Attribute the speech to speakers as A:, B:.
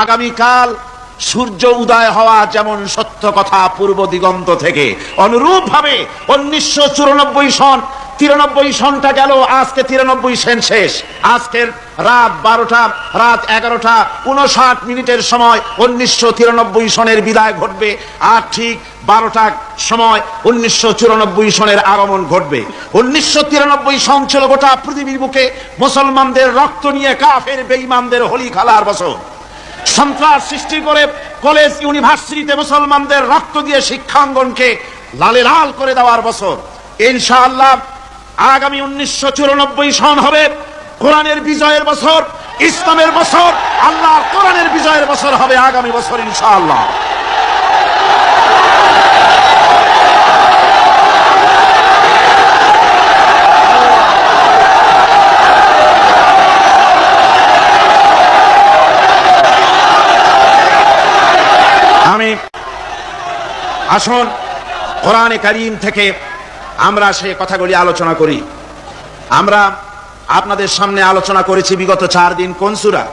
A: আগামীকাল সূর্য উদয় হওয়া যেমন সত্য কথা পূর্ব দিগন্ত থেকে অনুরূপ ভাবে উনিশশো চুরানব্বই সন, তিরানব্বই সনটা গেল, আজকে তিরানব্বই সেন শেষ। আজকের রাত বারোটা, রাত এগারোটা, উনষাট মিনিটের সময় উনিশশো তিরানব্বই সনের বিদায় ঘটবে, আর ঠিক বারোটার সময় উনিশশো চুরানব্বই সনের আগমন ঘটবে। উনিশশো তিরানব্বই সন ছিল গোটা পৃথিবীর বুকে মুসলমানদের রক্ত নিয়ে কাফের বেইমানদের হোলি খেলার বছর সন্ত্রাস সৃষ্টি করে কলেজ, ইউনিভার্সিটিতে মুসলমানদের রক্ত দিয়ে শিক্ষাঙ্গনকে লালে লাল করে দেওয়ার বছর। ইনশাআল্লাহ আগামী উনিশশো চুরানব্বই সন হবে কোরআনের বিজয়ের বছর, ইসলামের বছর আল্লাহ কোরআনের বিজয়ের বছর হবে আগামী বছর ইনশাআল্লাহ। আমি আসুন, কোরআনে কারিম থেকে আমরা সে কথাগুলি আলোচনা করি। আমরা আপনাদের সামনে আলোচনা করেছি বিগত চার দিন কোন সুরা?